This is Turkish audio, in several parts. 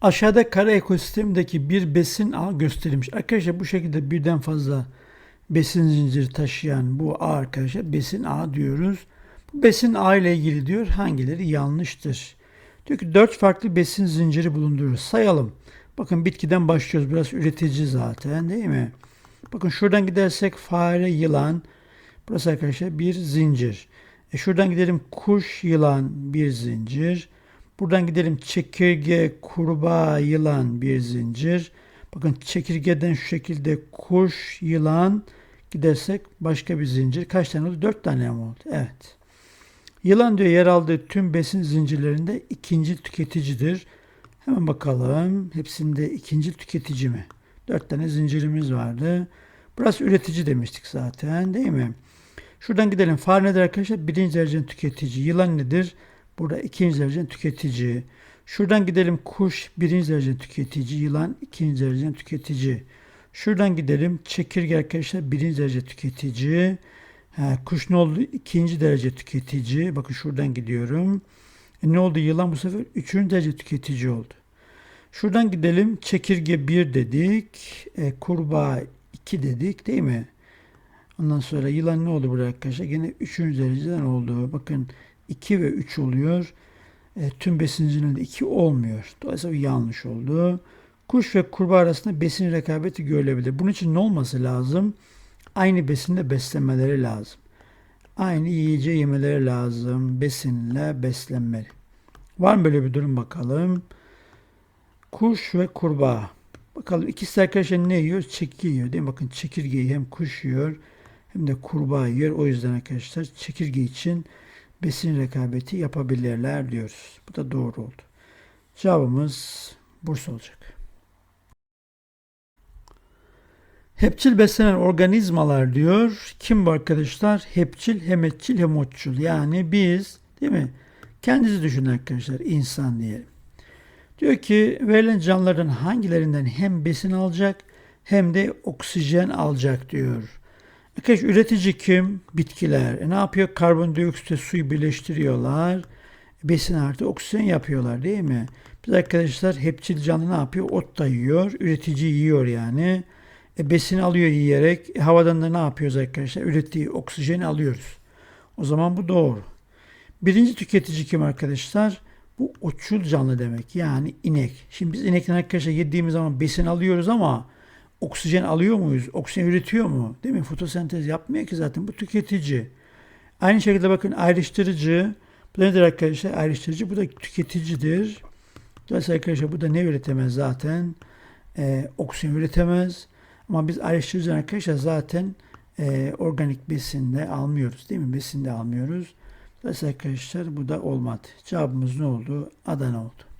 Aşağıda kara ekosistemdeki bir besin ağı gösterilmiş. Arkadaşlar bu şekilde birden fazla besin zinciri taşıyan bu ağ arkadaşlar besin ağı diyoruz. Bu besin ağı ile ilgili diyor hangileri yanlıştır? Diyor ki dört farklı besin zinciri bulundurur. Sayalım. Bakın bitkiden başlıyoruz. Biraz üretici zaten değil mi? Bakın şuradan gidersek fare, yılan. Burası arkadaşlar bir zincir. E şuradan gidelim kuş, yılan bir zincir. Buradan gidelim çekirge, kurbağa, yılan bir zincir. Bakın çekirgeden şu şekilde kuş, yılan gidersek başka bir zincir. Kaç tane oldu? Dört tane mi oldu? Evet. Yılan diyor yer aldığı tüm besin zincirlerinde ikinci tüketicidir. Hemen bakalım. Hepsinde ikinci tüketici mi? Dört tane zincirimiz vardı. Burası üretici demiştik zaten değil mi? Şuradan gidelim. Fare nedir arkadaşlar? Birinci derecen tüketici. Yılan nedir? Burada ikinci derecen tüketici. Şuradan gidelim. Kuş birinci derecen tüketici. Yılan ikinci derecen tüketici. Şuradan gidelim. Çekirge arkadaşlar birinci derece tüketici. Ha, kuş ne oldu? İkinci derece tüketici. Bakın şuradan gidiyorum. E ne oldu? Yılan bu sefer üçüncü derece tüketici oldu. Şuradan gidelim. Çekirge 1 dedik. E, kurbağa 2 dedik değil mi? Ondan sonra yılan ne oldu burada arkadaşlar? Yine 3. dereceden oldu. Bakın 2 ve 3 oluyor. E, tüm besin zincirinde 2 olmuyor. Dolayısıyla yanlış oldu. Kuş ve kurbağa arasında besin rekabeti görülebilir. Bunun için ne olması lazım? Aynı besinde beslemeleri lazım. Aynı yiyeceği yemeleri lazım. Besinle beslenmeli. Var mı böyle bir durum bakalım? Kuş ve kurbağa. Bakalım ikisi arkadaşlar ne yiyor? Çekirge yiyor değil mi? Bakın çekirgeyi hem kuş yiyor hem de kurbağa yiyor. O yüzden arkadaşlar çekirge için besin rekabeti yapabilirler diyoruz. Bu da doğru oldu. Cevabımız Bursa olacak. Hepçil beslenen organizmalar diyor. Kim bu arkadaşlar? Hepçil, hem etçil, hem otçul. Yani biz değil mi? Kendinizi düşünün arkadaşlar. insan diyelim. Diyor ki verilen canlıların hangilerinden hem besin alacak hem de oksijen alacak diyor. Arkadaş üretici kim? Bitkiler. E ne yapıyor? Karbondioksitle suyu birleştiriyorlar. Besin artı oksijen yapıyorlar değil mi? Biz arkadaşlar hepçil canlı ne yapıyor? Ot da yiyor. Üretici yiyor yani. E, besin alıyor yiyerek. E, havadan da ne yapıyoruz arkadaşlar? Ürettiği oksijeni alıyoruz. O zaman bu doğru. Birinci tüketici kim arkadaşlar? Bu otçul canlı demek. Yani inek. Şimdi biz inekten arkadaşlar yediğimiz zaman besin alıyoruz ama oksijen alıyor muyuz? Oksijen üretiyor mu? Değil mi? Fotosentez yapmıyor ki zaten. Bu tüketici. Aynı şekilde bakın ayrıştırıcı. Bu nedir arkadaşlar? Ayrıştırıcı. Bu da tüketicidir. Dolayısıyla arkadaşlar bu da ne üretemez zaten? Ee, oksijen üretemez. Ama biz ayrıştırıcı arkadaşlar zaten e, organik besinde almıyoruz. Değil mi? Besinde almıyoruz. Dolayısıyla arkadaşlar bu da olmadı. Cevabımız ne oldu? Adana oldu.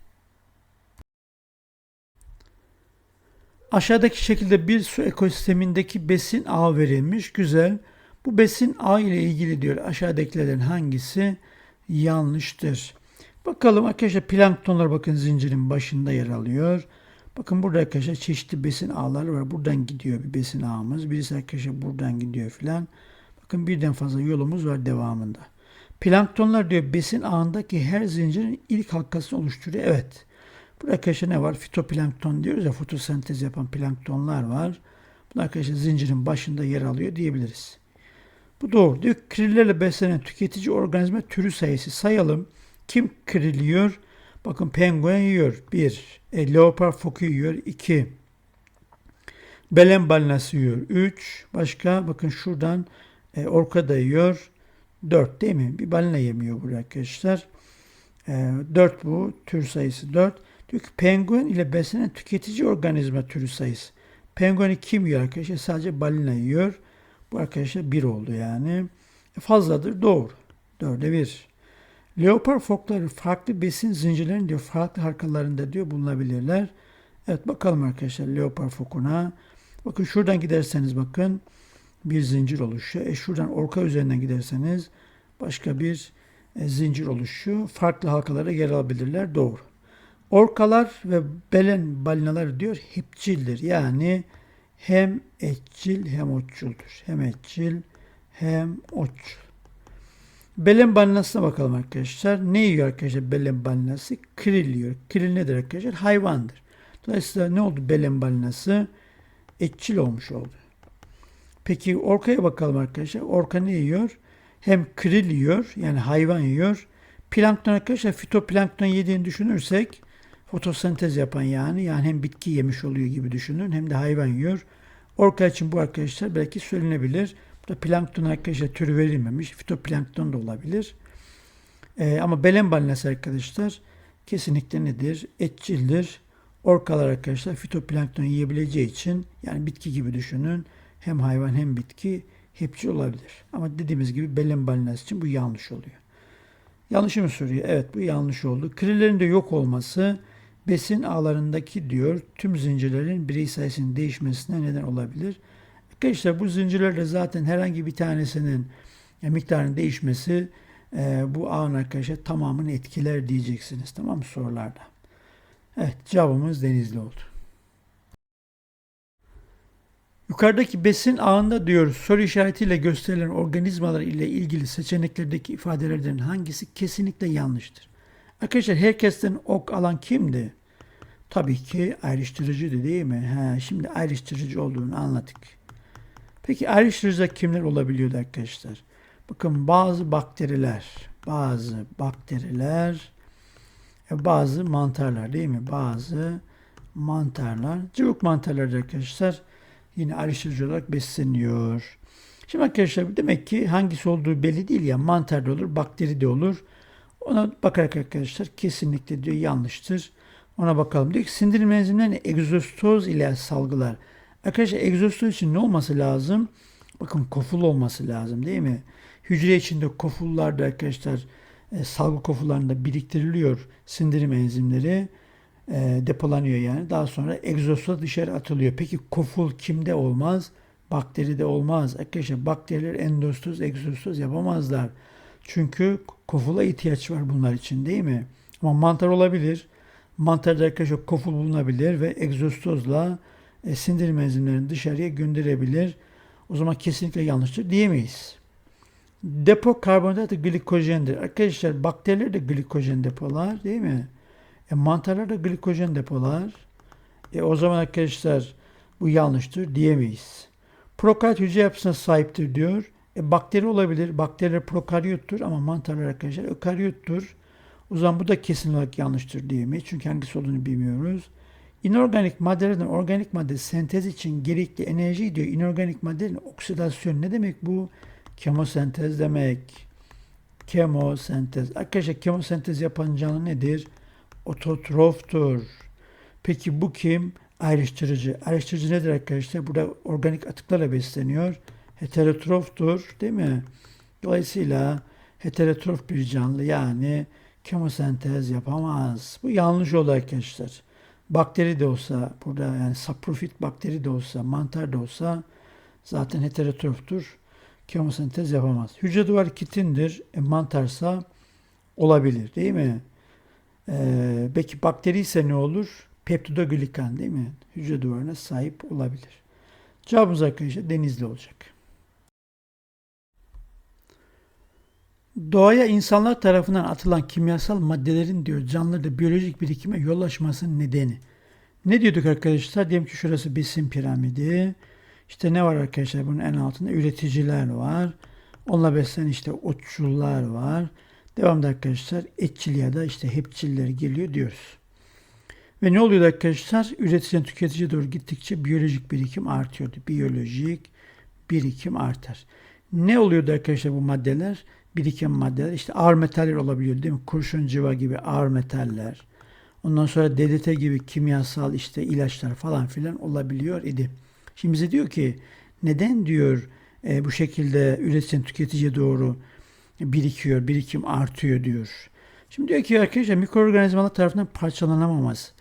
Aşağıdaki şekilde bir su ekosistemindeki besin ağı verilmiş. Güzel. Bu besin ağı ile ilgili diyor. Aşağıdakilerden hangisi yanlıştır? Bakalım arkadaşlar planktonlar bakın zincirin başında yer alıyor. Bakın burada arkadaşlar çeşitli besin ağları var. Buradan gidiyor bir besin ağımız. Birisi arkadaşlar buradan gidiyor filan. Bakın birden fazla yolumuz var devamında. Planktonlar diyor besin ağındaki her zincirin ilk halkasını oluşturuyor. Evet. Burada arkadaşlar ne var? Fitoplankton diyoruz ya fotosentez yapan planktonlar var. Bunlar arkadaşlar zincirin başında yer alıyor diyebiliriz. Bu doğru. Diyor krillerle beslenen tüketici organizma türü sayısı sayalım. Kim kriliyor? Bakın penguen yiyor. Bir. E, leopar foku yiyor. iki. Belen balinası yiyor. Üç. Başka bakın şuradan e, orka da yiyor. 4 değil mi? Bir balina yemiyor burada arkadaşlar. E, 4 bu. Tür sayısı 4. Diyor ki penguen ile beslenen tüketici organizma türü sayısı. Pengueni kim yiyor arkadaşlar? Sadece balina yiyor. Bu arkadaşlar 1 oldu yani. E, fazladır. Doğru. 4'e 1. Leopar fokları farklı besin zincirlerinin diyor farklı halkalarında diyor bulunabilirler. Evet bakalım arkadaşlar leopar fokuna. Bakın şuradan giderseniz bakın bir zincir oluşuyor. E şuradan orka üzerinden giderseniz başka bir e, zincir oluşuyor. Farklı halkalara yer alabilirler. Doğru. Orkalar ve belen balinalar diyor hepçildir. Yani hem etçil hem otçuldur. Hem etçil hem otçul. Belen balinasına bakalım arkadaşlar. Ne yiyor arkadaşlar belen balinası? Kril yiyor. Kril nedir arkadaşlar? Hayvandır. Dolayısıyla ne oldu belen balinası? Etçil olmuş oldu. Peki orkaya bakalım arkadaşlar. Orka ne yiyor? Hem kril yiyor yani hayvan yiyor. Plankton arkadaşlar fitoplankton yediğini düşünürsek fotosentez yapan yani yani hem bitki yemiş oluyor gibi düşünün hem de hayvan yiyor. Orka için bu arkadaşlar belki söylenebilir. Bu da plankton arkadaşlar türü verilmemiş. Fitoplankton da olabilir. Ee, ama belen balinası arkadaşlar kesinlikle nedir? Etçildir. Orkalar arkadaşlar fitoplankton yiyebileceği için yani bitki gibi düşünün. Hem hayvan hem bitki hepçi olabilir. Ama dediğimiz gibi belen balinası için bu yanlış oluyor. Yanlış mı soruyor? Evet bu yanlış oldu. Krillerin de yok olması besin ağlarındaki diyor tüm zincirlerin birey sayısının değişmesine neden olabilir. Arkadaşlar bu zincirlerde zaten herhangi bir tanesinin e, miktarının değişmesi e, bu ağın arkadaşlar tamamını etkiler diyeceksiniz. Tamam mı sorularda? Evet cevabımız denizli oldu. Yukarıdaki besin ağında diyoruz soru işaretiyle gösterilen organizmalar ile ilgili seçeneklerdeki ifadelerden hangisi kesinlikle yanlıştır? Arkadaşlar herkesten ok alan kimdi? Tabii ki ayrıştırıcıydı değil mi? Ha, şimdi ayrıştırıcı olduğunu anladık. Peki ayrıştırıcı kimler olabiliyordu arkadaşlar? Bakın bazı bakteriler, bazı bakteriler, e, bazı mantarlar değil mi? Bazı mantarlar, cıvık mantarlar arkadaşlar yine ayrıştırıcı olarak besleniyor. Şimdi arkadaşlar demek ki hangisi olduğu belli değil ya mantar da olur, bakteri de olur. Ona bakarak arkadaşlar kesinlikle diyor yanlıştır. Ona bakalım. Diyor ki sindirim enzimlerini egzostoz ile salgılar. Arkadaşlar egzostoz için ne olması lazım? Bakın koful olması lazım değil mi? Hücre içinde kofullarda arkadaşlar e, salgı kofullarında biriktiriliyor sindirim enzimleri. E, depolanıyor yani. Daha sonra egzostoz dışarı atılıyor. Peki koful kimde olmaz? Bakteride olmaz. Arkadaşlar bakteriler endostoz, egzostoz yapamazlar. Çünkü kofula ihtiyaç var bunlar için değil mi? Ama mantar olabilir. Mantarda arkadaşlar koful bulunabilir ve egzostozla e, sindirim enzimlerini dışarıya gönderebilir. O zaman kesinlikle yanlıştır diyemeyiz. Depo karbonhidrat glikojendir. Arkadaşlar bakteriler de glikojen depolar değil mi? E, mantarlar da glikojen depolar. E, o zaman arkadaşlar bu yanlıştır diyemeyiz. Prokaryot hücre yapısına sahiptir diyor. E, bakteri olabilir. Bakteriler prokaryottur ama mantarlar arkadaşlar ökaryottur. O zaman bu da kesin olarak yanlıştır diyemeyiz. Çünkü hangisi olduğunu bilmiyoruz. İnorganik maddelerden organik madde sentez için gerekli enerji diyor. İnorganik maddelerin oksidasyon ne demek bu? Kemosentez demek. Kemosentez. Arkadaşlar kemosentez yapan canlı nedir? Ototroftur. Peki bu kim? Ayrıştırıcı. Ayrıştırıcı nedir arkadaşlar? Burada organik atıklarla besleniyor. Heterotroftur değil mi? Dolayısıyla heterotrof bir canlı yani kemosentez yapamaz. Bu yanlış oldu arkadaşlar. Bakteri de olsa burada yani saprofit bakteri de olsa mantar da olsa zaten heterotroftur. Kemosentez yapamaz. Hücre duvarı kitindir. E, mantarsa olabilir değil mi? Ee, peki bakteri ise ne olur? Peptidoglikan değil mi? Hücre duvarına sahip olabilir. Cevabımız arkadaşlar denizli olacak. Doğaya insanlar tarafından atılan kimyasal maddelerin diyor canlıda biyolojik birikime yol açmasının nedeni. Ne diyorduk arkadaşlar? Diyelim ki şurası besin piramidi. İşte ne var arkadaşlar bunun en altında? Üreticiler var. Onunla beslenen işte otçullar var. Devamda arkadaşlar etçil ya da işte hepçiller geliyor diyoruz. Ve ne oluyor arkadaşlar? Üreticiden tüketiciye doğru gittikçe biyolojik birikim artıyordu. Biyolojik birikim artar. Ne oluyordu arkadaşlar bu maddeler? Birikim maddeler. İşte ağır metaller olabiliyor değil mi? Kurşun civa gibi ağır metaller. Ondan sonra DDT gibi kimyasal işte ilaçlar falan filan olabiliyor idi. Şimdi bize diyor ki neden diyor e, bu şekilde üreticiden tüketiciye doğru birikiyor, birikim artıyor diyor. Şimdi diyor ki arkadaşlar mikroorganizmalar tarafından parçalanamamaz.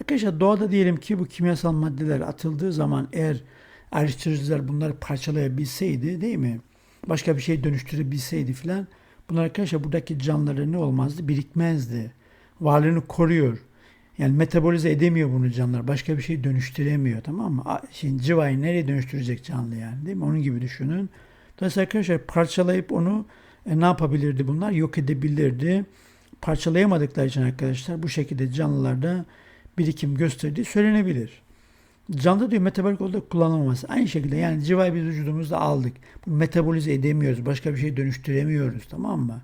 Arkadaşlar doğada diyelim ki bu kimyasal maddeler atıldığı zaman eğer ayrıştırıcılar bunları parçalayabilseydi değil mi? Başka bir şey dönüştürebilseydi filan bunlar arkadaşlar buradaki canlıları ne olmazdı? Birikmezdi. Varlığını koruyor. Yani metabolize edemiyor bunu canlılar. Başka bir şey dönüştüremiyor tamam mı? Şimdi civayı nereye dönüştürecek canlı yani değil mi? Onun gibi düşünün. Dolayısıyla arkadaşlar parçalayıp onu E, ne yapabilirdi bunlar? Yok edebilirdi. Parçalayamadıkları için arkadaşlar bu şekilde canlılarda birikim gösterdiği söylenebilir. Canlıda diyor metabolik olarak kullanılmaması. Aynı şekilde yani civayı biz vücudumuzda aldık. Bunu metabolize edemiyoruz. Başka bir şey dönüştüremiyoruz. Tamam mı?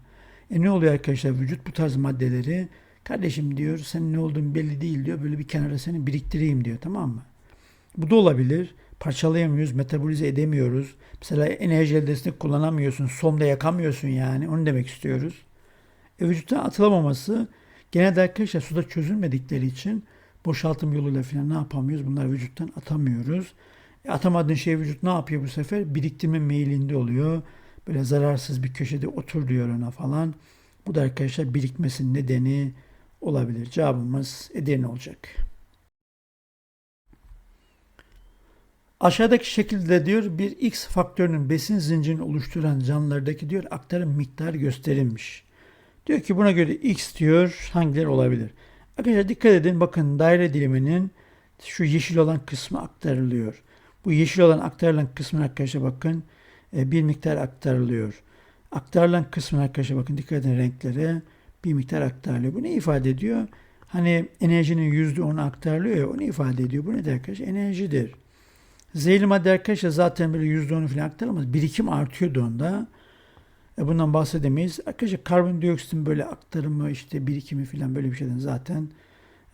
E ne oluyor arkadaşlar? Vücut bu tarz maddeleri kardeşim diyor sen ne olduğun belli değil diyor. Böyle bir kenara seni biriktireyim diyor. Tamam mı? Bu da olabilir. Parçalayamıyoruz, metabolize edemiyoruz. Mesela enerji eldesini kullanamıyorsun, somda yakamıyorsun yani. Onu demek istiyoruz. E, vücuttan atılamaması genelde arkadaşlar suda çözülmedikleri için boşaltım yoluyla falan ne yapamıyoruz? Bunlar vücuttan atamıyoruz. E, atamadığın şey vücut ne yapıyor bu sefer? Biriktirme meyilinde oluyor. Böyle zararsız bir köşede otur diyor ona falan. Bu da arkadaşlar birikmesinin nedeni olabilir. Cevabımız Edirne olacak. Aşağıdaki şekilde diyor bir X faktörünün besin zincirini oluşturan canlılardaki diyor aktarım miktarı gösterilmiş. Diyor ki buna göre X diyor hangileri olabilir? Arkadaşlar dikkat edin bakın daire diliminin şu yeşil olan kısmı aktarılıyor. Bu yeşil olan aktarılan kısmına arkadaşlar bakın e, bir miktar aktarılıyor. Aktarılan kısmına arkadaşlar bakın dikkat edin renklere bir miktar aktarılıyor. Bu ne ifade ediyor? Hani enerjinin yüzde onu aktarılıyor ya onu ifade ediyor. Bu ne de arkadaşlar? Enerjidir. Zehirli madde arkadaşlar zaten böyle yüzde onu falan aktarılmaz. Birikim artıyordu onda. E bundan bahsedemeyiz. Arkadaşlar karbondioksitin böyle aktarımı işte birikimi falan böyle bir şeyden zaten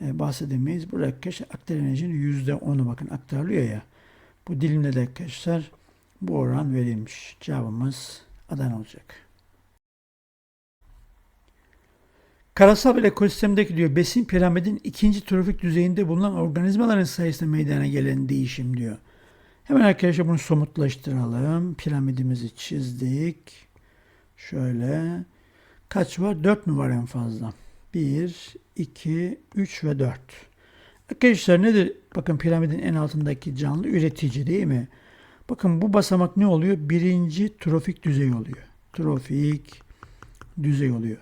e, bahsedemeyiz. Burada arkadaşlar aktar enerjinin yüzde onu bakın aktarılıyor ya. Bu dilimde de arkadaşlar bu oran verilmiş. Cevabımız Adana olacak. Karasal bir ekosistemdeki diyor besin piramidin ikinci trofik düzeyinde bulunan organizmaların sayesinde meydana gelen değişim diyor. Hemen arkadaşlar bunu somutlaştıralım. Piramidimizi çizdik. Şöyle. Kaç var? 4 mü var en fazla? 1, 2, 3 ve 4. Arkadaşlar nedir? Bakın piramidin en altındaki canlı üretici değil mi? Bakın bu basamak ne oluyor? Birinci trofik düzey oluyor. Trofik düzey oluyor.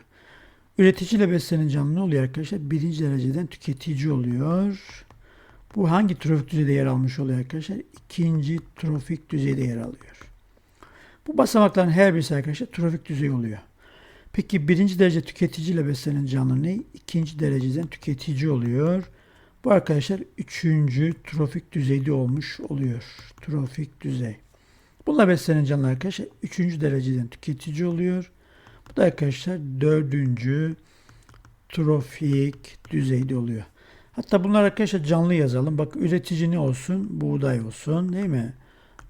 Üreticiyle beslenen canlı ne oluyor arkadaşlar? Birinci dereceden tüketici oluyor. Bu hangi trofik düzeyde yer almış oluyor arkadaşlar? İkinci trofik düzeyde yer alıyor. Bu basamakların her birisi arkadaşlar trofik düzey oluyor. Peki birinci derece tüketiciyle beslenen canlı ne? İkinci dereceden tüketici oluyor. Bu arkadaşlar üçüncü trofik düzeyde olmuş oluyor. Trofik düzey. Bununla beslenen canlı arkadaşlar üçüncü dereceden tüketici oluyor. Bu da arkadaşlar dördüncü trofik düzeyde oluyor. Hatta bunlar arkadaşlar canlı yazalım. Bak üretici ne olsun? Buğday olsun değil mi?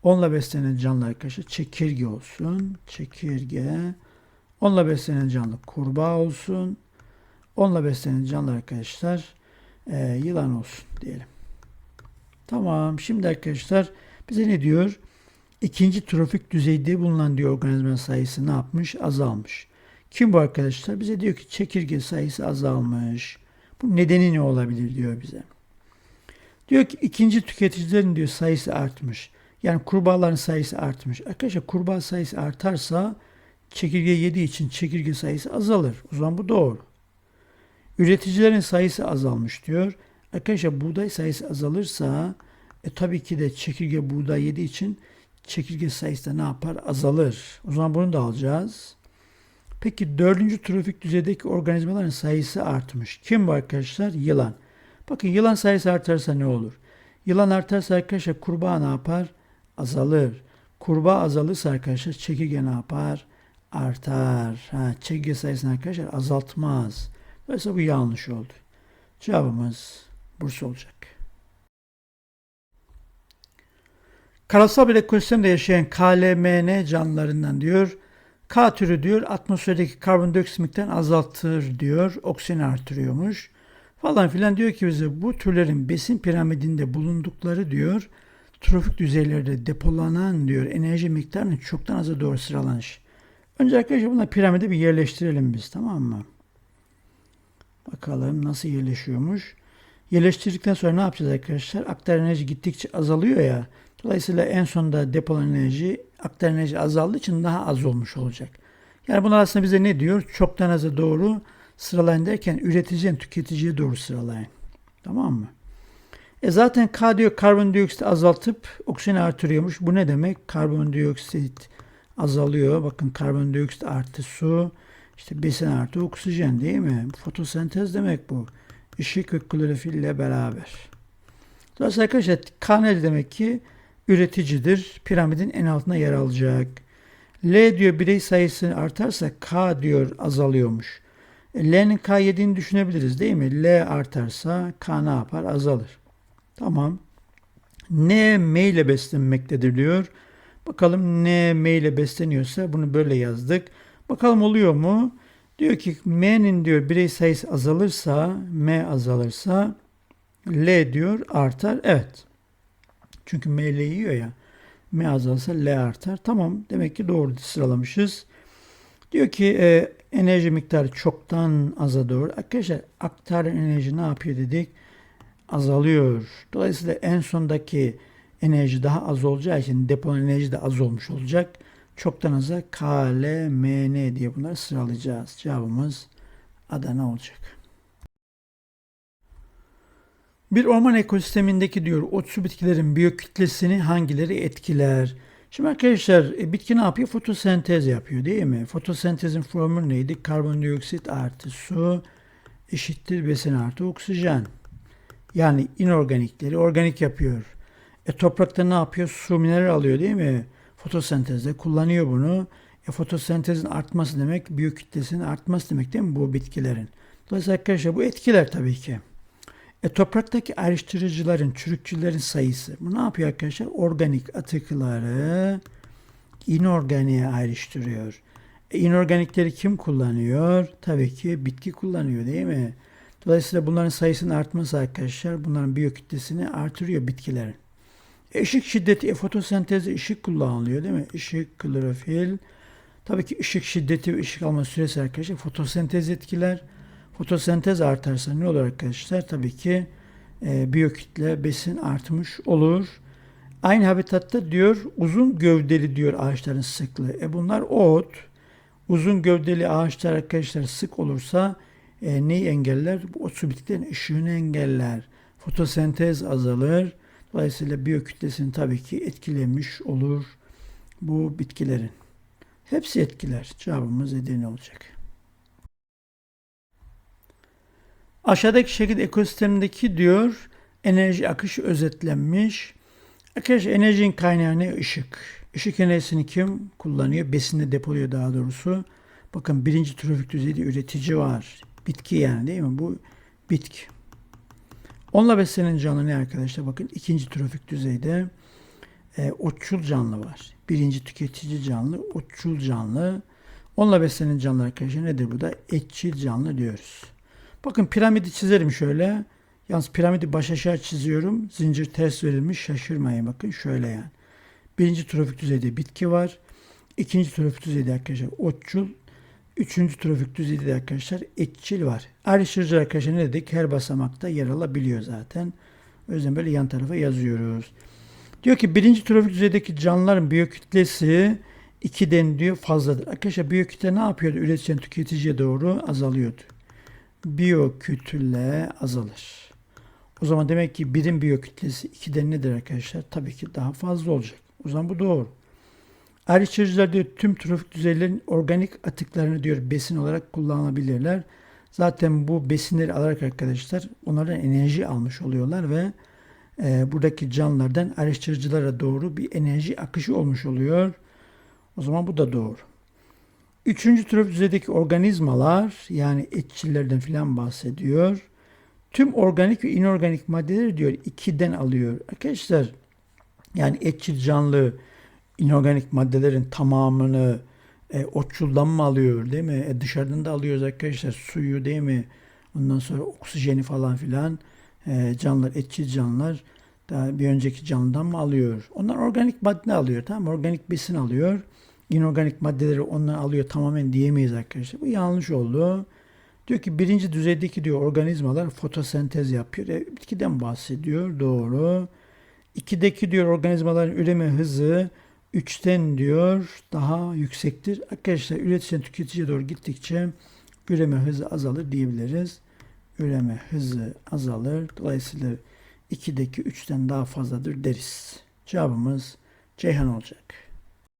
Onunla beslenen canlı arkadaşlar çekirge olsun. Çekirge. Onunla beslenen canlı kurbağa olsun. Onunla beslenen canlı arkadaşlar e, yılan olsun diyelim. Tamam. Şimdi arkadaşlar bize ne diyor? İkinci trofik düzeyde bulunan diyor organizma sayısı ne yapmış? Azalmış. Kim bu arkadaşlar? Bize diyor ki çekirge sayısı azalmış. Bu nedeni ne olabilir diyor bize. Diyor ki ikinci tüketicilerin diyor sayısı artmış. Yani kurbağaların sayısı artmış. Arkadaşlar kurbağa sayısı artarsa çekirge yediği için çekirge sayısı azalır. O zaman bu doğru. Üreticilerin sayısı azalmış diyor. Arkadaşlar buğday sayısı azalırsa e, tabii ki de çekirge buğday yediği için çekirge sayısı da ne yapar? Azalır. O zaman bunu da alacağız. Peki dördüncü trofik düzeydeki organizmaların sayısı artmış. Kim bu arkadaşlar? Yılan. Bakın yılan sayısı artarsa ne olur? Yılan artarsa arkadaşlar kurbağa ne yapar? Azalır. Kurbağa azalırsa arkadaşlar çekirge ne yapar? Artar. Ha, çekirge sayısını arkadaşlar azaltmaz. Dolayısıyla bu yanlış oldu. Cevabımız Bursa olacak. Karasal bir ekosistemde yaşayan KLMN canlılarından diyor. K türü diyor atmosferdeki karbondioksit miktarını azaltır diyor. Oksijeni artırıyormuş. Falan filan diyor ki bize bu türlerin besin piramidinde bulundukları diyor trofik düzeylerde depolanan diyor enerji miktarının çoktan aza doğru sıralanış. Önce arkadaşlar bunları piramide bir yerleştirelim biz tamam mı? Bakalım nasıl yerleşiyormuş. Yerleştirdikten sonra ne yapacağız arkadaşlar? Aktar enerji gittikçe azalıyor ya. Dolayısıyla en sonunda depolanan enerji aktar enerji azaldığı için daha az olmuş olacak. Yani bunlar aslında bize ne diyor? Çoktan aza doğru sıralayın derken üreticiden tüketiciye doğru sıralayın. Tamam mı? E zaten K diyor karbondioksit azaltıp oksijeni artırıyormuş. Bu ne demek? Karbondioksit azalıyor. Bakın karbondioksit artı su, işte besin artı oksijen değil mi? Fotosentez demek bu. Işık ve klorofille beraber. Dolayısıyla arkadaşlar K ne demek ki? Üreticidir. Piramidin en altına yer alacak. L diyor birey sayısı artarsa K diyor azalıyormuş. E, L'nin K yediğini düşünebiliriz değil mi? L artarsa K ne yapar? Azalır. Tamam. N M ile beslenmektedir diyor. Bakalım N M ile besleniyorsa bunu böyle yazdık. Bakalım oluyor mu? Diyor ki M'nin diyor birey sayısı azalırsa M azalırsa L diyor artar. Evet. Çünkü M L yiyor ya. M azalsa L artar. Tamam. Demek ki doğru sıralamışız. Diyor ki e, enerji miktarı çoktan aza doğru. Arkadaşlar aktaran enerji ne yapıyor dedik? Azalıyor. Dolayısıyla en sondaki enerji daha az olacağı için depo enerji de az olmuş olacak. Çoktan aza K, L, M, N diye bunları sıralayacağız. Cevabımız Adana olacak. Bir orman ekosistemindeki diyor otsu bitkilerin biyokütlesini hangileri etkiler? Şimdi arkadaşlar e, bitki ne yapıyor? Fotosentez yapıyor değil mi? Fotosentezin formülü neydi? Karbondioksit artı su eşittir besin artı oksijen. Yani inorganikleri organik yapıyor. E toprakta ne yapıyor? Su mineral alıyor değil mi? Fotosentezde kullanıyor bunu. E fotosentezin artması demek biyokütlesinin artması demek değil mi bu bitkilerin? Dolayısıyla arkadaşlar bu etkiler tabii ki. E, topraktaki ayrıştırıcıların, çürükçülerin sayısı. Bu ne yapıyor arkadaşlar? Organik atıkları inorganiğe ayrıştırıyor. E, inorganikleri kim kullanıyor? Tabii ki bitki kullanıyor değil mi? Dolayısıyla bunların sayısının artması arkadaşlar bunların biyokütlesini artırıyor bitkilerin. E, ışık şiddeti, e, fotosentezde ışık kullanılıyor değil mi? Işık, klorofil. Tabii ki ışık şiddeti ve ışık alma süresi arkadaşlar fotosentez etkiler. Fotosentez artarsa ne olur arkadaşlar? Tabii ki e, biyokütle besin artmış olur. Aynı habitatta diyor uzun gövdeli diyor ağaçların sıklığı. E bunlar ot. Uzun gövdeli ağaçlar arkadaşlar sık olursa e, neyi engeller? Ot su bitkilerin ışığını engeller. Fotosentez azalır. Dolayısıyla biyokütlesini tabii ki etkilemiş olur bu bitkilerin. Hepsi etkiler. Cevabımız Edirne olacak. Aşağıdaki şekilde ekosistemdeki diyor enerji akışı özetlenmiş. Arkadaşlar enerjinin kaynağı ne? Işık. Işık enerjisini kim kullanıyor? Besinde depoluyor daha doğrusu. Bakın birinci trofik düzeyde üretici var. Bitki yani değil mi? Bu bitki. Onunla beslenen canlı ne arkadaşlar? Bakın ikinci trofik düzeyde e, otçul canlı var. Birinci tüketici canlı, otçul canlı. Onunla beslenen canlı arkadaşlar nedir bu da? Etçil canlı diyoruz. Bakın piramidi çizerim şöyle. Yalnız piramidi baş aşağı çiziyorum. Zincir ters verilmiş şaşırmayın bakın şöyle yani. Birinci trofik düzeyde bitki var. İkinci trofik düzeyde arkadaşlar otçul. Üçüncü trofik düzeyde de arkadaşlar etçil var. Ayrıştırıcı arkadaşlar ne dedik? Her basamakta yer alabiliyor zaten. O yüzden böyle yan tarafa yazıyoruz. Diyor ki birinci trofik düzeydeki canlıların biyokütlesi 2'den diyor fazladır. Arkadaşlar biyokütle ne yapıyordu? Üretilen tüketiciye doğru azalıyordu biyokütle azalır. O zaman demek ki birim biyokütlesi 2'den nedir arkadaşlar? Tabii ki daha fazla olacak. O zaman bu doğru. Ayrıştırıcılar diyor tüm trofik düzeylerin organik atıklarını diyor besin olarak kullanabilirler. Zaten bu besinleri alarak arkadaşlar onlardan enerji almış oluyorlar ve e, buradaki canlılardan ayrıştırıcılara doğru bir enerji akışı olmuş oluyor. O zaman bu da doğru. Üçüncü tür düzeydeki organizmalar yani etçillerden filan bahsediyor. Tüm organik ve inorganik maddeleri diyor ikiden alıyor. Arkadaşlar yani etçil canlı inorganik maddelerin tamamını e, otçuldan mı alıyor değil mi? E, dışarıdan da alıyoruz arkadaşlar suyu değil mi? Ondan sonra oksijeni falan filan e, canlılar, etçil canlılar daha bir önceki canlıdan mı alıyor? Onlar organik madde alıyor tamam? Organik besin alıyor inorganik maddeleri ondan alıyor tamamen diyemeyiz arkadaşlar. Bu yanlış oldu. Diyor ki birinci düzeydeki diyor organizmalar fotosentez yapıyor. E, bitkiden bahsediyor. Doğru. İkideki diyor organizmaların üreme hızı 3'ten diyor daha yüksektir. Arkadaşlar üretilen tüketiciye doğru gittikçe üreme hızı azalır diyebiliriz. Üreme hızı azalır. Dolayısıyla 2'deki 3'ten daha fazladır deriz. Cevabımız Ceyhan olacak.